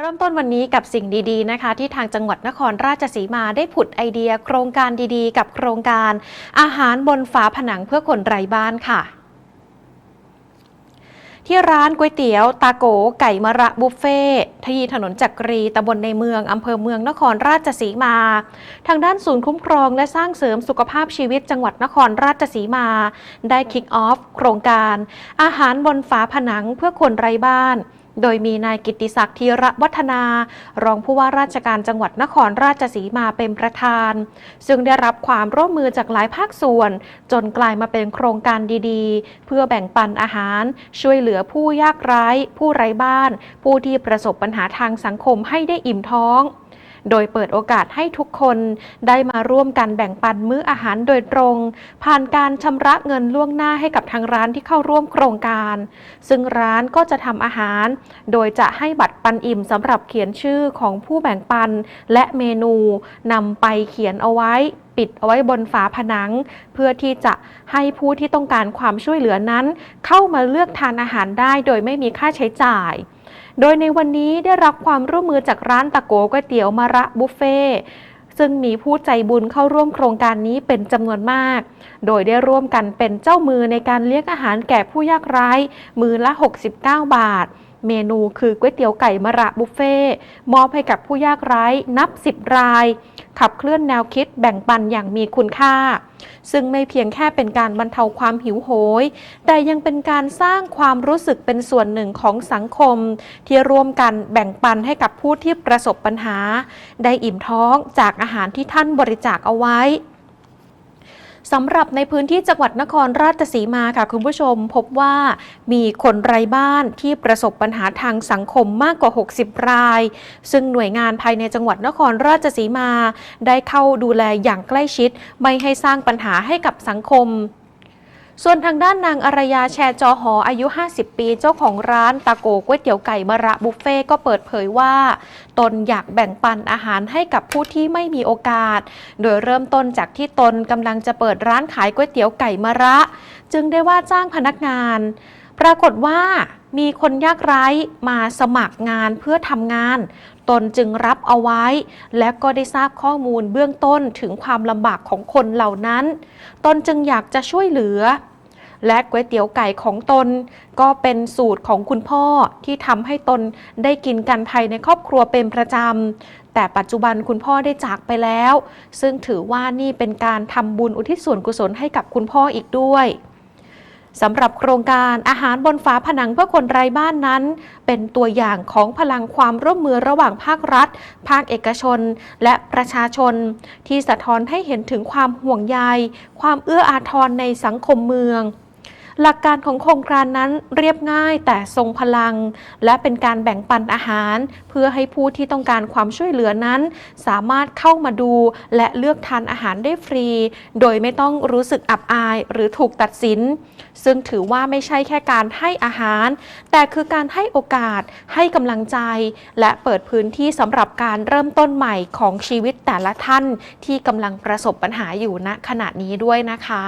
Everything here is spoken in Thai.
เริ่มต้นวันนี้กับสิ่งดีๆนะคะ ที่ทางจังหวัดนครราชสีมาได้ผุดไอเดีย โครงการดีๆ กับโครงการ อาหารบนฝาผนังเพื่อคนไร้บ้านค่ะที่ร้านก๋วยเตี๋ยวตาโกไก่มะระบุฟเฟ่ที่ถนนจักรีตำบลในเมืองอำเภอเมืองนครราชสีมา ทางด้านศูนย์คุ้มครองและสร้างเสริมสุขภาพชีวิตจังหวัดนครราชสีมา ได้คิกออฟโครงการ อาหารบนฝาผนังเพื่อคนไร้บ้าน โดยมีนายกิติศักดิ์ธีระวัฒนา รองผู้ว่าราชการจังหวัดนครราชสีมาเป็นประธาน ซึ่งได้รับความร่วมมือจากหลายภาคส่วน จนกลายมาเป็นโครงการดีๆ เพื่อแบ่งปันอาหาร ช่วยเหลือผู้ยากไร้ ผู้ไร้บ้าน ผู้ที่ประสบปัญหาทางสังคมให้ได้อิ่มท้อง โดยเปิดโอกาสให้ทุกคนได้มาร่วมกันแบ่งปันมื้ออาหารโดยตรง ผ่านการชำระเงินล่วงหน้าให้กับทางร้านที่เข้าร่วมโครงการ ซึ่งร้านก็จะทำอาหาร โดยจะให้บัตรปันอิ่มสำหรับเขียนชื่อของผู้แบ่งปัน และเมนูนำไปเขียนเอาไว้ปิดเอาไว้บนฝาผนัง เพื่อที่จะให้ผู้ที่ต้องการความช่วยเหลือนั้น เข้ามาเลือกทานอาหารได้โดยไม่มีค่าใช้จ่าย โดยในวันนี้ได้รับความร่วมมือจากร้านตะโกก๋วยเตี๋ยวมาระบุฟเฟ่ซึ่งมีผู้ใจบุญเข้าร่วมโครงการนี้เป็นจำนวนมาก โดยได้ร่วมกันเป็นเจ้ามือในการเลี้ยงอาหารแก่ผู้ยากไร้ มือละ 69 บาท เมนูคือก๋วยเตี๋ยวไก่มะระบุฟเฟ่มอบให้กับผู้ยากไร้นับ 10 ราย ขับเคลื่อนแนวคิดแบ่งปันอย่างมีคุณค่า ซึ่งไม่เพียงแค่เป็นการบรรเทาความหิวโหย แต่ยังเป็นการสร้างความรู้สึกเป็นส่วนหนึ่งของสังคม ที่ร่วมกันแบ่งปันให้กับผู้ที่ประสบปัญหา ได้อิ่มท้องจากอาหารที่ท่านบริจาคเอาไว้ สำหรับในพื้นที่จังหวัดนครราชสีมาค่ะคุณผู้ชมพบว่ามีคนไร้บ้านที่ประสบปัญหาทางสังคมมากกว่า 60 ราย ซึ่งหน่วยงานภายในจังหวัดนครราชสีมา ได้เข้าดูแลอย่างใกล้ชิด ไม่ให้สร้างปัญหาให้กับสังคม ส่วนทางด้านนางอารยาแชร์จอหออายุ 50 ปีเจ้าของร้านตาโกก๋วยเตี๋ยวไก่มะระบุฟเฟ่ก็เปิดเผยว่า ตนอยากแบ่งปันอาหารให้กับผู้ที่ไม่มีโอกาส โดยเริ่มต้นจากที่ตนกำลังจะเปิดร้านขายก๋วยเตี๋ยวไก่มะระ จึงได้ว่าจ้างพนักงาน ปรากฏว่ามีคนยากไร้มาสมัครงานเพื่อทำงาน ตนจึงรับเอาไว้ และก็ได้ทราบข้อมูลเบื้องต้นถึงความลำบากของคนเหล่านั้น ตนจึงอยากจะช่วยเหลือ และก๋วยเตี๋ยวไก่ของตน ก็เป็นสูตรของคุณพ่อที่ทำให้ตนได้กินกันภายในครอบครัวเป็นประจำ แต่ปัจจุบันคุณพ่อได้จากไปแล้ว ซึ่งถือว่านี่เป็นการทำบุญอุทิศส่วนกุศลให้กับคุณพ่ออีกด้วย สำหรับโครงการอาหารบนฝาผนังเพื่อคนไร้บ้านนั้น เป็นตัวอย่างของพลังความร่วมมือระหว่างภาครัฐ ภาคเอกชน และประชาชน ที่สะท้อนให้เห็นถึงความห่วงใย ความเอื้ออาทรในสังคมเมือง หลักการของโครงการนั้นเรียบง่ายแต่ทรงพลัง และเป็นการแบ่งปันอาหาร เพื่อให้ผู้ที่ต้องการความช่วยเหลือนั้น สามารถเข้ามาดูและเลือกทานอาหารได้ฟรี โดยไม่ต้องรู้สึกอับอายหรือถูกตัดสิน ซึ่งถือว่าไม่ใช่แค่การให้อาหาร แต่คือการให้โอกาส ให้กำลังใจ และเปิดพื้นที่สำหรับการเริ่มต้นใหม่ของชีวิตแต่ละท่านที่กำลังประสบปัญหาอยู่ณขณะนี้ด้วยนะคะ